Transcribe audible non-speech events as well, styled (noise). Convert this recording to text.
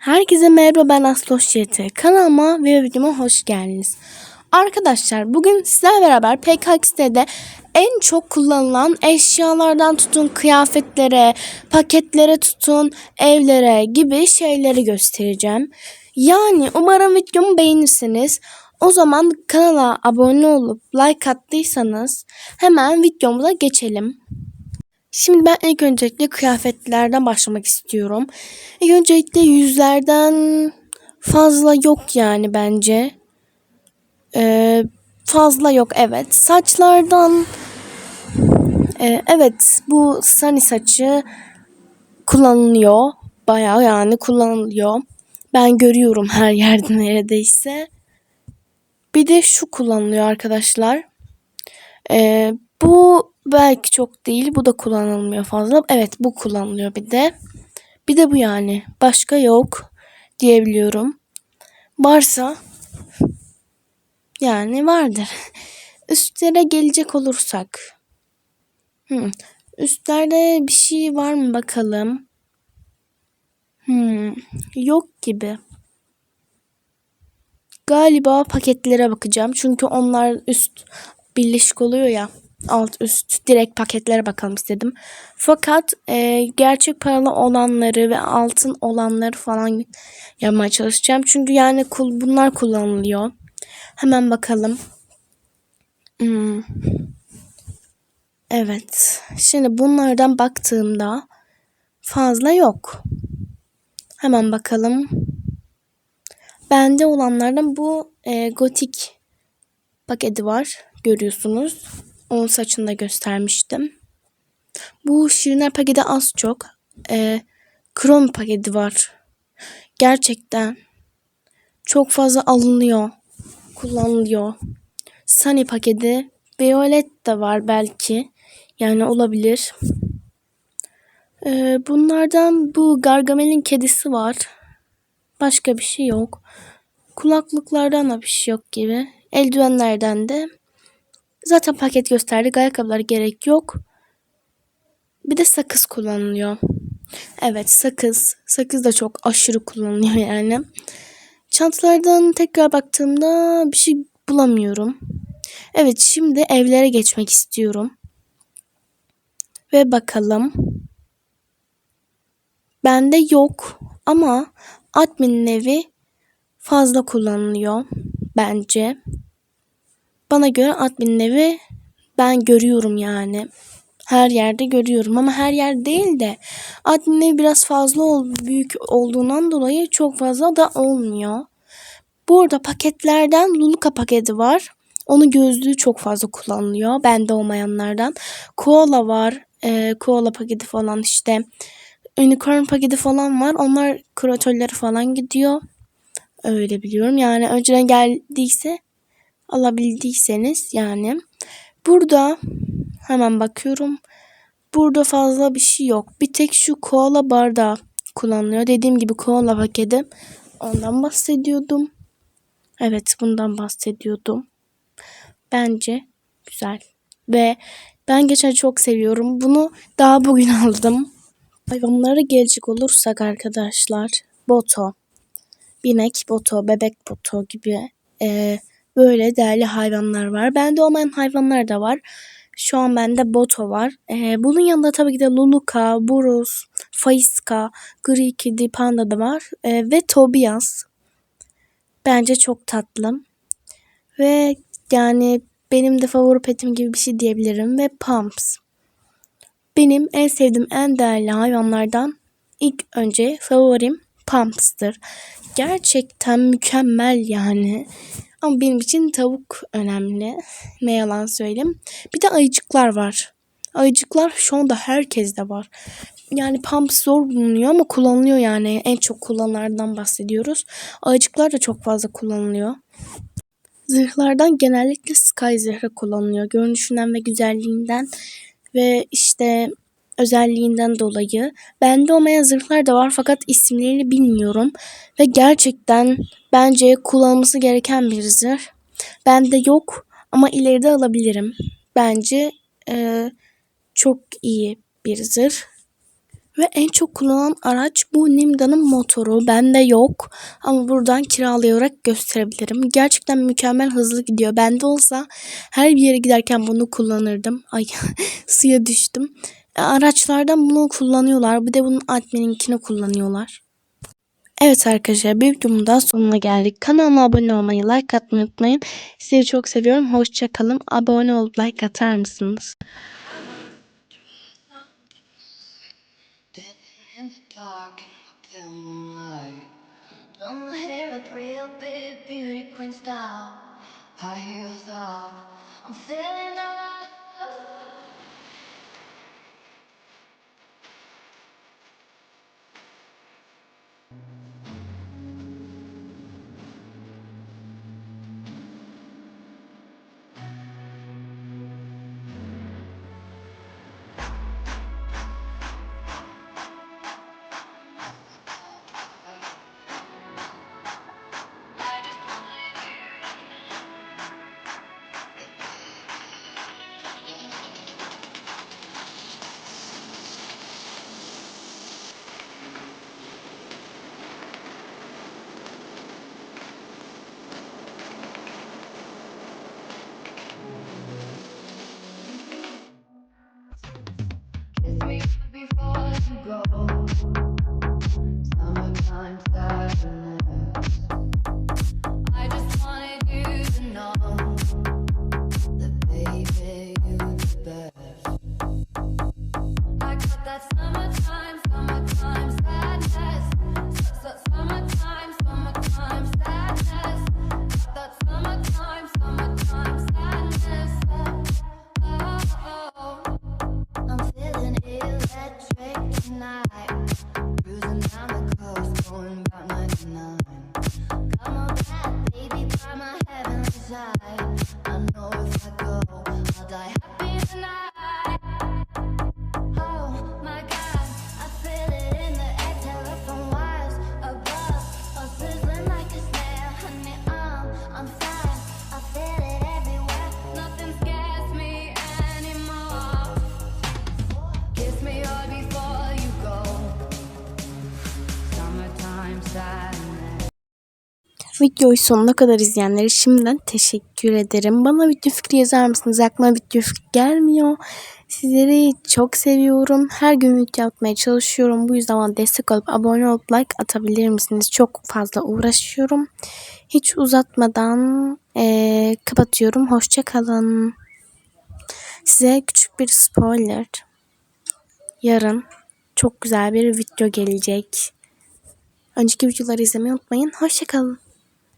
Herkese merhaba ben Asloş YT. Kanalıma ve videoma hoş geldiniz. Arkadaşlar bugün sizlerle beraber PKX'de en çok kullanılan eşyalardan tutun kıyafetlere, paketlere tutun evlere gibi şeyleri göstereceğim. Yani umarım videomu beğenirsiniz. O zaman kanala abone olup like attıysanız hemen videomuza geçelim. Şimdi ben ilk öncelikle kıyafetlerden başlamak istiyorum. İlk öncelikle yüzlerden fazla yok yani bence. Ee, fazla yok evet. Saçlardan e, evet bu sunny saçı kullanılıyor. Bayağı yani kullanılıyor. Ben görüyorum (laughs) her yerde neredeyse. Bir de şu kullanılıyor arkadaşlar. Ee, bu belki çok değil. Bu da kullanılmıyor fazla. Evet bu kullanılıyor bir de. Bir de bu yani. Başka yok diyebiliyorum. Varsa yani vardır. (laughs) Üstlere gelecek olursak. Hmm. Üstlerde bir şey var mı bakalım. Hmm. Yok gibi. Galiba paketlere bakacağım. Çünkü onlar üst birleşik oluyor ya. Alt üst direkt paketlere bakalım istedim. Fakat e, gerçek paralı olanları ve altın olanları falan yapmaya çalışacağım. Çünkü yani kul, bunlar kullanılıyor. Hemen bakalım. Hmm. Evet. Şimdi bunlardan baktığımda fazla yok. Hemen bakalım. Bende olanlardan bu e, gotik paketi var. Görüyorsunuz. Onun saçını da göstermiştim. Bu Şiriner paketi az çok. E, krom paketi var. Gerçekten çok fazla alınıyor. Kullanılıyor. Sunny paketi. Violet de var belki. Yani olabilir. Ee, bunlardan bu Gargamel'in kedisi var. Başka bir şey yok. Kulaklıklardan da bir şey yok gibi. Eldivenlerden de. Zaten paket gösterdik. Ayakkabılar gerek yok. Bir de sakız kullanılıyor. Evet sakız. Sakız da çok aşırı kullanılıyor yani. Çantalardan tekrar baktığımda bir şey bulamıyorum. Evet şimdi evlere geçmek istiyorum. Ve bakalım. Bende yok ama admin evi fazla kullanılıyor bence. Bana göre admin evi ben görüyorum yani. Her yerde görüyorum ama her yer değil de admin evi biraz fazla ol, büyük olduğundan dolayı çok fazla da olmuyor. Burada paketlerden Luluka paketi var. Onun gözlüğü çok fazla kullanılıyor. Bende olmayanlardan. Koala var. E, koala paketi falan işte. Unicorn paketi falan var. Onlar kroatörleri falan gidiyor. Öyle biliyorum. Yani önceden geldiyse alabildiyseniz yani. Burada hemen bakıyorum. Burada fazla bir şey yok. Bir tek şu koala bardağı kullanılıyor. Dediğim gibi koala paketi. Ondan bahsediyordum. Evet bundan bahsediyordum. Bence güzel. Ve ben geçen çok seviyorum. Bunu daha bugün (laughs) aldım. Hayvanlara gelecek olursak arkadaşlar. Boto. Binek boto, bebek boto gibi e, böyle değerli hayvanlar var. Bende olmayan hayvanlar da var. Şu an bende boto var. E, bunun yanında tabii ki de Luluka, Burus, Faiska, Gri Kedi, Panda da var. E, ve Tobias. Bence çok tatlı. Ve yani benim de favori petim gibi bir şey diyebilirim. Ve Pumps. Benim en sevdiğim en değerli hayvanlardan ilk önce favorim Pumps'tır. Gerçekten mükemmel yani. Ama benim için tavuk önemli. Ne yalan söyleyeyim. Bir de ayıcıklar var. Ayıcıklar şu anda herkeste var. Yani pump zor bulunuyor ama kullanılıyor yani. En çok kullananlardan bahsediyoruz. Ayıcıklar da çok fazla kullanılıyor. Zırhlardan genellikle Sky zırhı kullanılıyor. Görünüşünden ve güzelliğinden ve işte özelliğinden dolayı. Bende olmayan zırhlar da var fakat isimlerini bilmiyorum. Ve gerçekten bence kullanılması gereken bir zırh. Bende yok ama ileride alabilirim. Bence e, çok iyi bir zırh. Ve en çok kullanılan araç bu Nimda'nın motoru. Bende yok ama buradan kiralayarak gösterebilirim. Gerçekten mükemmel hızlı gidiyor. Bende olsa her bir yere giderken bunu kullanırdım. Ay (laughs) suya düştüm. E, Araçlardan bunu kullanıyorlar. Bir de bunun admininkini kullanıyorlar. Evet arkadaşlar bir videomun daha sonuna geldik. Kanalıma abone olmayı, like atmayı unutmayın. Sizi çok seviyorum. Hoşçakalın. Abone olup like atar mısınız? Dead in the heavenly. I know if I go, I'll die happy tonight. Videoyu sonuna kadar izleyenlere şimdiden teşekkür ederim. Bana video fikri yazar mısınız? Aklıma video fikri gelmiyor. Sizleri çok seviyorum. Her gün video atmaya çalışıyorum. Bu yüzden bana destek olup abone olup like atabilir misiniz? Çok fazla uğraşıyorum. Hiç uzatmadan eee, kapatıyorum. Hoşçakalın. Size küçük bir spoiler. Yarın çok güzel bir video gelecek. Önceki videoları izlemeyi unutmayın. Hoşçakalın.